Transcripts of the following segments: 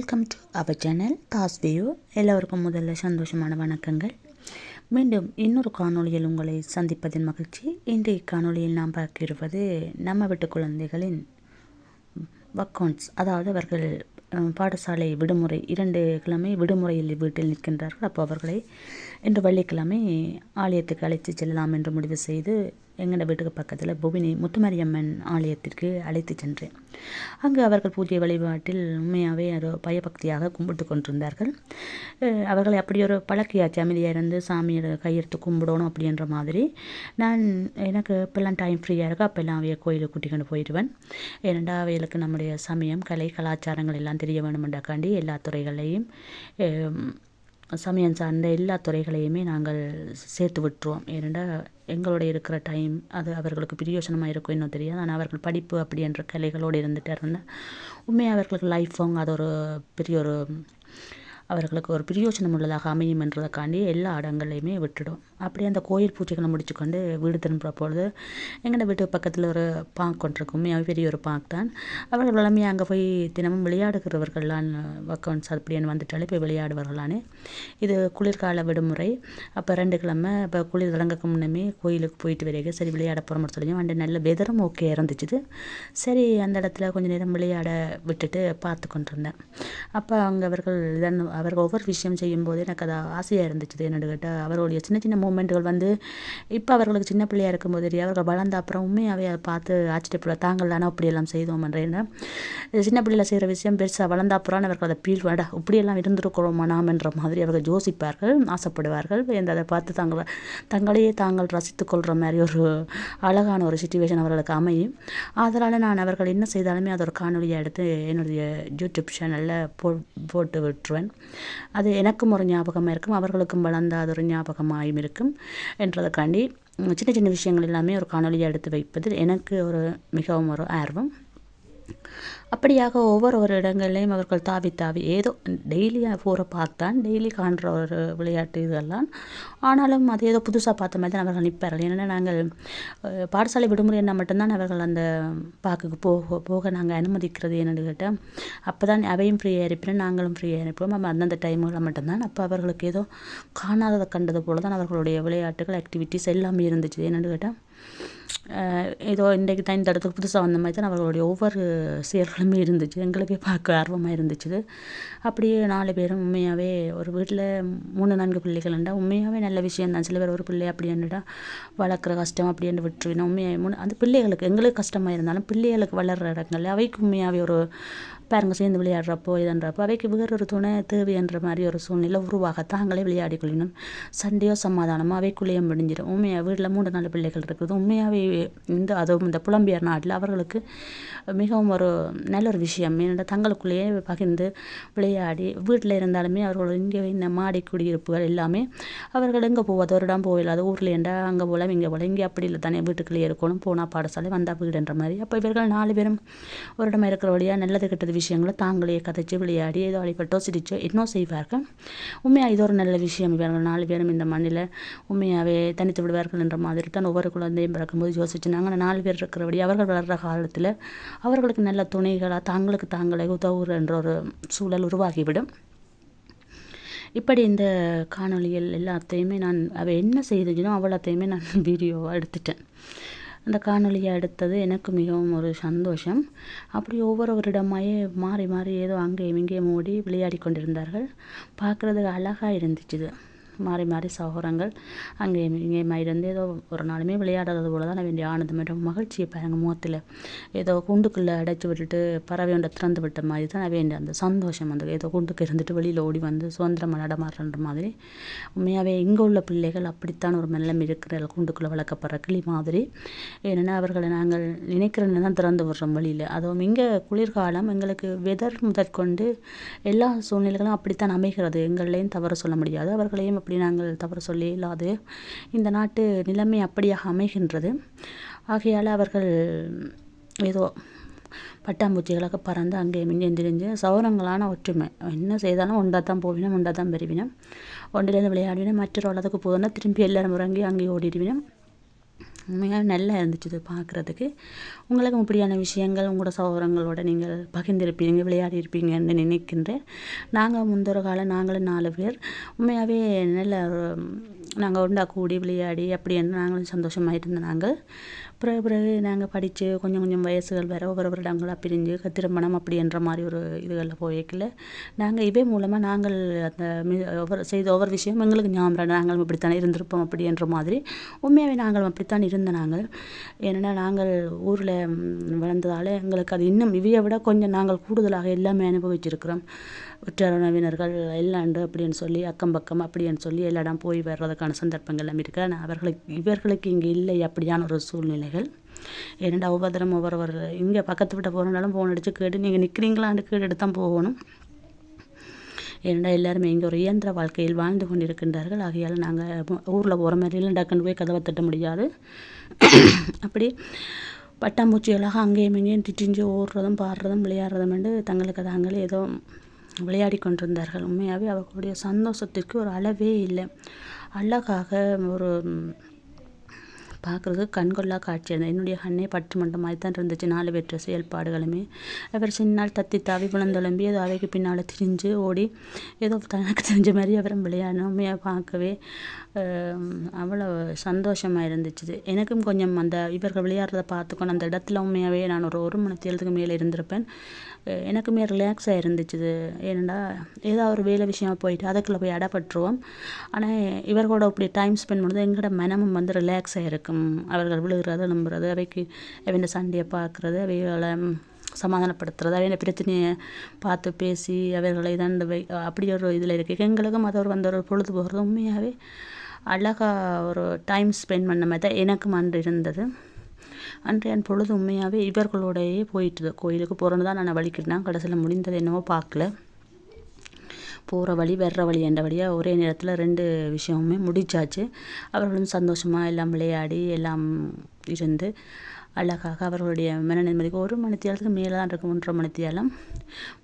Welcome to our channel Das view எல்லோருக்கும் முதல்ல சந்தோஷமான வணக்கங்கள். மீண்டும் இன்னொரு காணொளியில் உங்களை சந்திப்பதின் மகிழ்ச்சி. இன்றைய காணொளியில் நாம் பார்க்க நம்ம வீட்டு குழந்தைகளின் வக்கவுண்ட்ஸ் அதாவது அவர்கள் பாடசாலை விடுமுறை இரண்டு கிழமை விடுமுறையில் வீட்டில் நிற்கின்றார்கள். அப்போ அவர்களை இன்று வெள்ளிக்கிழமை ஆலயத்துக்கு அழைத்து செல்லலாம் என்று முடிவு செய்து எங்களோட வீட்டுக்கு பக்கத்தில் புவினி முத்துமாரியம்மன் ஆலயத்திற்கு அழைத்து சென்றேன். அங்கு அவர்கள் பூஜை வழிபாட்டில் உண்மையாகவே ஒரு பயபக்தியாக கும்பிட்டு கொண்டிருந்தார்கள். அவர்களை அப்படி ஒரு பழக்கியாச்சு. அமைதியாக இருந்து சாமியை கையெடுத்து கும்பிடணும் அப்படின்ற மாதிரி. நான் எனக்கு இப்போல்லாம் டைம் ஃப்ரீயாக இருக்கோ? அப்போல்லாம் அவைய கோயிலுக்கு கூட்டிக்கொண்டு போயிடுவேன். ஏனெண்டா அவைகளுக்கு நம்முடைய சமயம் கலை கலாச்சாரங்கள் எல்லாம் தெரிய வேணுமெண்டாக்காண்டி எல்லா துறைகளையும் சமயம் சார்ந்த எல்லா துறைகளையுமே நாங்கள் சேர்த்து விட்டுருவோம். ஏனென்றால் எங்களோட இருக்கிற டைம் அது அவர்களுக்கு பிரயோஜனமாக இருக்கும் இன்னும் தெரியாது. ஆனால் அவர்கள் படிப்பு அப்படின்ற கலைகளோடு இருந்துட்டாருன்னா உண்மையாக அவர்களுக்கு லைஃப் அவங்க அது ஒரு பெரிய ஒரு அவர்களுக்கு ஒரு பிரயோஜனம் உள்ளதாக அமையும் என்றதுக்காண்டி எல்லா இடங்களையுமே விட்டுடும். அப்படியே அந்த கோயில் பூஜைகளை முடிச்சுக்கொண்டு வீடு திரும்புகிற பொழுது எங்களோட வீட்டு பக்கத்தில் ஒரு பார்க் ஒன்று இருக்கும் பெரிய ஒரு பார்க் தான். அவர்கள் எல்லாமே அங்கே போய் தினமும் விளையாடுகிறவர்கள்லாம் வக்கன்ஸ் அப்படின்னு வந்துட்டாலே போய் விளையாடுவார்களானே. இது குளிர்கால விடுமுறை. அப்போ ரெண்டு கிழமை இப்போ குளிர் தொடங்கக்கு முன்னமே கோயிலுக்கு போயிட்டு வரைக்கும் சரி விளையாட போகிறோம்னு சொல்லி அண்டு நல்ல வெதரும் ஓகே இருந்துச்சு சரி அந்த இடத்துல கொஞ்ச நேரம் விளையாட விட்டுட்டு பார்த்து கொண்டிருந்தேன் அப்போ அங்கே அவர்கள் இதன் அவர்கள் ஒவ்வொரு விஷயம் செய்யும்போது எனக்கு அது ஆசையாக இருந்துச்சு என்னென்னு கேட்டால் அவர்களுடைய சின்ன சின்ன மூமெண்ட்டுகள் வந்து இப்போ அவர்களுக்கு சின்ன பிள்ளையாக இருக்கும்போது தெரியும் அவர்கள் வளர்ந்த அப்புறம் உண்மையாகவே அதை பார்த்து ஆச்சரியப்படுவார் தாங்கள் தானே அப்படியெல்லாம் செய்தோம்ன்றேன்னு சின்ன பிள்ளையில் செய்கிற விஷயம் பெருசாக வளர்ந்த அப்புறம் அவர்கள் அதை பீல் வேண்டா இப்படியெல்லாம் இருந்திருக்கிறோமா நாம்? என்ற மாதிரி அவர்கள் யோசிப்பார்கள் ஆசைப்படுவார்கள். இந்த அதை பார்த்து தாங்கள் தங்களையே தாங்கள் ரசித்துக்கொள்கிற மாதிரி ஒரு அழகான ஒரு சுச்சுவேஷன் அவர்களுக்கு அமையும். அதனால் நான் அவர்கள் என்ன செய்தாலுமே அதை ஒரு காணொலியாக எடுத்து என்னுடைய யூடியூப் சேனலில் போ போட்டு விட்டுருவேன். அது எனக்கும் ஒரு ஞாபகமாக இருக்கும் அவர்களுக்கும் வளர்ந்த அது ஒரு ஞாபகமாயும் இருக்கும் என்றதுக்காண்டி சின்ன சின்ன விஷயங்கள் எல்லாமே ஒரு காணொலியாக எடுத்து வைப்பதில் எனக்கு ஒரு மிகவும் ஒரு ஆர்வம். அப்படியாக ஒவ்வொரு ஒரு இடங்கள்லையும் அவர்கள் தாவி தாவி ஏதோ டெய்லி போகிற பார்த்தான் டெய்லி காண்ற ஒரு விளையாட்டு இதெல்லாம். ஆனாலும் அது ஏதோ புதுசாக பார்த்த மாதிரி தான் அவர்கள் நிற்பார்கள். ஏன்னா நாங்கள் பாடசாலை விடுமுறை என்ன மட்டும்தான் அவர்கள் அந்த பார்க்குக்கு போக போக நாங்கள் அனுமதிக்கிறது என்னென்னு கேட்டால் அப்போ தான் அவையும் ஃப்ரீயாக இருப்பேன் நாங்களும் ஃப்ரீயாக இருப்போம். நம்ம அந்தந்த டைமுகளில் மட்டும்தான். அப்போ அவர்களுக்கு ஏதோ காணாததை கண்டது போல தான் அவர்களுடைய விளையாட்டுகள் ஆக்டிவிட்டிஸ் எல்லாமே இருந்துச்சு. என்னென்னு கேட்டால் ஏதோ இன்றைக்கு தான் இந்த இடத்துக்கு புதுசாக வந்த மாதிரி தான் அவர்களுடைய ஒவ்வொரு செயல்களுமே இருந்துச்சு. எங்களுக்கே பார்க்க ஆர்வமாக இருந்துச்சு அப்படியே நாலு பேரும் உண்மையாகவே ஒரு வீட்டில் மூணு நான்கு பிள்ளைகள்ண்டா உண்மையாகவே நல்ல விஷயம் தான் சில பேர் ஒரு பிள்ளை அப்படின்னுடா வளர்க்குற கஷ்டம் அப்படின்னு விட்டுருவினா உண்மையாக மூணு அந்த பிள்ளைகளுக்கு எங்களுக்கு கஷ்டமாக இருந்தாலும் பிள்ளைகளுக்கு வளர்கிற இடங்கள்ல அவைக்கு உண்மையாகவே ஒரு பேரங்க சேர்ந்து விளையாடுறப்போ இதன்றப்போ அவைக்கு வேறொரு துணை தேவைன்ற மாதிரி ஒரு சூழ்நிலை உருவாக தாங்களே விளையாடி கொள்ளணும் சண்டையோ சமாதானமோ அவைக்குள்ளேயே முடிஞ்சிடும். உண்மையாக வீட்டில் மூன்று நாலு பிள்ளைகள் இருக்குது. உண்மையாகவே இந்த அதுவும் இந்த புலம்பியர் நாட்டில் அவர்களுக்கு மிகவும் ஒரு நல்ல ஒரு விஷயம். ஏன்னா தங்களுக்குள்ளேயே பகிர்ந்து விளையாடி வீட்டில் இருந்தாலுமே அவர்கள் இங்கே இந்த மாடி குடியிருப்புகள் எல்லாமே அவர்கள் எங்கே போவது? ஒரு இடம் போயிடாது ஊரில் ஏண்டா அங்கே போகலாம் இங்கே போகலாம். இங்கே அப்படி இல்லை தானே வீட்டுக்குள்ளேயே இருக்கணும். போனால் பாடசாலை வந்தால் வீடுன்ற மாதிரி. அப்போ இவர்கள் நாலு பேரும் ஒரு இடம் இருக்கிற வழியாக நல்லது கெட்டது விஷயங்களை தாங்களே கதைச்சு விளையாடி ஏதோ அடிப்பட்டோ சிரிச்சோ இன்னும் செய்வார்கள். உண்மையாக இது ஒரு நல்ல விஷயம். இவர்கள் நாலு பேரும் இந்த மண்ணில் உண்மையாகவே தனித்து விடுவார்கள் என்ற மாதிரி தான் ஒவ்வொரு குழந்தையும் பிறக்கும்போது யோசிச்சு நாங்கள் நாலு பேர் இருக்கிறபடி அவர்கள் வளர்கிற காலத்தில் அவர்களுக்கு நல்ல துணை துணைகளாக தாங்களுக்கு தாங்களே உதவுற என்ற ஒரு சூழல் உருவாகிவிடும். இப்படி இந்த காணொளிகள் எல்லாத்தையுமே நான் அவள் என்ன செய்துச்சோ அவ்வளோத்தையுமே நான் வீடியோவாக எடுத்துட்டேன். அந்த காணொளியை எடுத்தது எனக்கு மிகவும் ஒரு சந்தோஷம். அப்படி ஒவ்வொருவரிடமாயே மாறி மாறி ஏதோ அங்கேயும் இங்கேயும் ஓடி விளையாடி கொண்டிருந்தார்கள். பார்க்குறதுக்கு அழகாக இருந்துச்சுது மாறி மாறி சகோதரங்கள் அங்கேயும் இங்கே மயிலிருந்து ஏதோ ஒரு நாளுமே விளையாடாதது போல தான் வேண்டிய ஆனந்தம் மகிழ்ச்சியை பாருங்க முகத்தில். ஏதோ கூண்டுக்குள்ளே அடைச்சி விட்டுட்டு பறவை ஒன்றை திறந்து விட்ட மாதிரி தான் வேண்டிய அந்த சந்தோஷம் அந்த ஏதோ குண்டுக்கு இருந்துட்டு வெளியில் ஓடி வந்து சுதந்திரமாக நடமாடுற மாதிரி. உண்மையாகவே இங்கே உள்ள பிள்ளைகள் அப்படித்தான் ஒரு மெல்லம் இருக்கிற குண்டுக்குள்ளே வளர்க்கப்படுற கிளி மாதிரி. ஏன்னா அவர்களை நாங்கள் நினைக்கிறன்னு தான் திறந்து விடுறோம் வழியில் அதுவும் இங்கே குளிர்காலம் எங்களுக்கு வெதர் முதற்கொண்டு எல்லா சூழ்நிலைகளும் அப்படித்தான் அமைகிறது. எங்களையும் தவறு சொல்ல முடியாது. அவர்களையும் அப்படி அப்படி நாங்கள் தவறு சொல்லி இல்லாது இந்த நாட்டு நிலைமை அப்படியாக அமைகின்றது. ஆகையால் அவர்கள் ஏதோ பட்டாம்பூச்சிகளாக பறந்து அங்கே இங்கேயும் திரிஞ்சு சௌரங்களான ஒற்றுமை. என்ன செய்தாலும் ஒன்றா தான் போவினோம் ஒன்றா தான் பெறுவினோம். ஒன்றிலேருந்து விளையாடினோம் மற்றொரு அளவுக்கு போதுன்னா திரும்பி எல்லாரும் முறங்கி அங்கே ஓடிடுவினோம். உண்மையாக நல்லா இருந்துச்சு இது பார்க்குறதுக்கு. உங்களுக்கும் இப்படியான விஷயங்கள் உங்களோட சகோதரங்களோட நீங்கள் பகிர்ந்திருப்பீங்க விளையாடி இருப்பீங்கன்னு நினைக்கின்றேன். நாங்கள் முந்தொரு காலம் நாங்களும் நாலு பேர். உண்மையாகவே நல்ல நாங்கள் ஒன்றா கூடி விளையாடி அப்படி நாங்களும் சந்தோஷமாக இருந்தோம் நாங்கள். பிறகு பிறகு நாங்கள் படித்து கொஞ்சம் கொஞ்சம் வயசுகள் வேறு ஒவ்வொரு வருடங்களாக பிரிஞ்சு திருமணம் அப்படின்ற மாதிரி ஒரு இதுகளில் போய்க்கல. நாங்கள் இவை மூலமாக நாங்கள் அந்த ஒவ்வொரு செய்த ஒவ்வொரு விஷயம் எங்களுக்கு ஞாபகம் நாங்களும் இப்படித்தானே இருந்திருப்போம் அப்படின்ற மாதிரி. உண்மையாகவே நாங்கள் அப்படித்தான் இருந்த நாங்கள். ஏன்னா நாங்கள் ஊரில் வளர்ந்ததால் எங்களுக்கு அது இன்னும் இவையை விட கொஞ்சம் நாங்கள் கூடுதலாக எல்லாமே அனுபவிச்சிருக்கிறோம். உற்றார் உறவினர்கள் எல்லாண்டு அப்படின்னு சொல்லி அக்கம் பக்கம் அப்படின்னு சொல்லி எல்லா இடம் போய் வர்றதுக்கான சந்தர்ப்பங்கள் எல்லாம் இருக்குது ஆனால் அவர்களுக்கு இவர்களுக்கு இங்கே இல்லை அப்படியான ஒரு சூழ்நிலை. சூழ்நிலைகள் என்னடா உபதிரம் ஒவ்வொருவர் இங்கே பக்கத்து விட்ட போகிறனாலும் ஃபோன் அடித்து கேட்டு நீங்கள் நிற்கிறீங்களான்னு கேட்டு தான் போகணும். ஏன்னா எல்லாருமே இங்கே ஒரு இயந்திர வாழ்க்கையில் வாழ்ந்து கொண்டிருக்கின்றார்கள். ஆகையால் நாங்கள் ஊரில் போகிற மாதிரிலாம் டக்குன்னு போய் கதவை தட்ட முடியாது. அப்படி பட்டாம்பூச்சிகளாக அங்கேயும் இங்கேயும் திட்டிஞ்சு ஓடுறதும் பாடுறதும் விளையாடுறதும் என்று தங்களுக்கு தாங்களே ஏதோ விளையாடி கொண்டிருந்தார்கள். உண்மையாகவே அவர்களுடைய சந்தோஷத்திற்கு ஒரு அளவே இல்லை. அழகாக ஒரு பார்க்குறதுக்கு கண்கொள்ளா காட்சி. இருந்தது என்னுடைய கண்ணே பற்று மண்டம் மாதிரி தான் இருந்துச்சு. நாலு பேற்ற செயல்பாடுகளுமே அவர் சின்னால் தத்தி தாவி விழுந்தெலும்பி ஏதோ அவைக்கு பின்னால் திரிஞ்சு ஓடி ஏதோ தனக்கு தெரிஞ்ச மாதிரி அவரும் விளையாடணும் பார்க்கவே அவ்வளோ சந்தோஷமாக இருந்துச்சு. எனக்கும் கொஞ்சம் அந்த இவர்கள் விளையாடுறத பார்த்துக்கணும். அந்த இடத்துல உண்மையாகவே நான் ஒரு ஒரு மணி தேர்தலுக்கு மேலே இருந்திருப்பேன். எனக்குமே ரிலாக்ஸாக இருந்துச்சு ஏன்னா ஏதோ ஒரு வேலை விஷயமா போயிட்டு அதுக்குள்ளே போய் அடப்பட்டுருவோம் ஆனால் இவர்களோட அப்படி டைம் ஸ்பெண்ட் பண்ணுறது எங்களோட மனமும் வந்து ரிலாக்ஸாக இருக்கும். அவர்கள் விழுகிறது நம்புறது அவைக்கு அவன் சண்டையை பார்க்குறது அவைகளை சமாதானப்படுத்துறது அவைய பிரச்சனையை பார்த்து பேசி அவர்களை தான் அப்படி ஒரு இதில் இருக்குது எங்களுக்கும் அது ஒரு வந்த ஒரு பொழுது போகிறது. உண்மையாகவே அழகாக ஒரு டைம் ஸ்பெண்ட் பண்ண மாதிரி தான் எனக்கும் அன்று இருந்தது. அன்றைய பொழுது உண்மையாகவே இவர்களோடையே போயிட்டுது. கோயிலுக்கு போகிறோன்னு தான் நான் வலிக்கிட்டேன் கடைசியில் முடிந்தது என்னவோ பார்க்கல. போகிற வழி வர்ற வழி என்ற வழியாக ஒரே நேரத்தில் ரெண்டு விஷயமுமே முடிச்சாச்சு. அவர்களும் சந்தோஷமாக எல்லாம் விளையாடி எல்லாம் இருந்து அழகாக அவர்களுடைய மன நிம்மதிக்கு ஒரு மணித்தியாலத்துக்கு மேலே தான் இருக்கும். ஒன்றரை மணித்தியாலம்.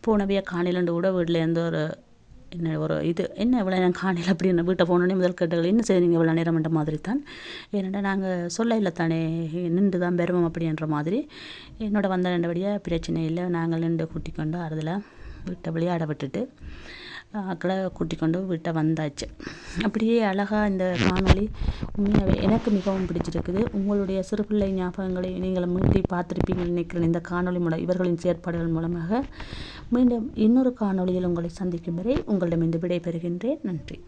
போனவையாக காணிலண்டு கூட வீட்டிலேருந்து ஒரு என்ன ஒரு இது என்ன இவ்வளோ நேரம் காணையில் அப்படின்னு வீட்டை போனோடனே முதல் கேட்டுகள் என்ன செய்றீங்க இவ்வளோ நேரம்ன்ற மாதிரி தான் ஏன்னா நாங்கள் சொல்ல இல்லை தானே நின்று தான் பெறுவோம் அப்படின்ற மாதிரி. என்னோட வந்த ரெண்டபடியாக பிரச்சனை இல்லை. நாங்கள் நின்று கூட்டிக்கொண்டு கொண்டு வீட்டை விளையாட விட்டுட்டு ஆக்களை கூட்டிக் கொண்டு வீட்டை வந்தாச்சு. அப்படியே அழகாக இந்த காணொளி உண்மையாகவே எனக்கு மிகவும் பிடிச்சிருக்குது. உங்களுடைய சிறுபிள்ளை ஞாபகங்களை நீங்கள் மீட்டி பார்த்துருப்பீங்கன்னு நினைக்கிறேன். இந்த காணொளி மூலம் இவர்களின் செயற்பாடுகள் மூலமாக. மீண்டும் இன்னொரு காணொளியில் உங்களை சந்திக்கும் வரை உங்களிடம் இந்த விடைபெறுகின்றேன். நன்றி.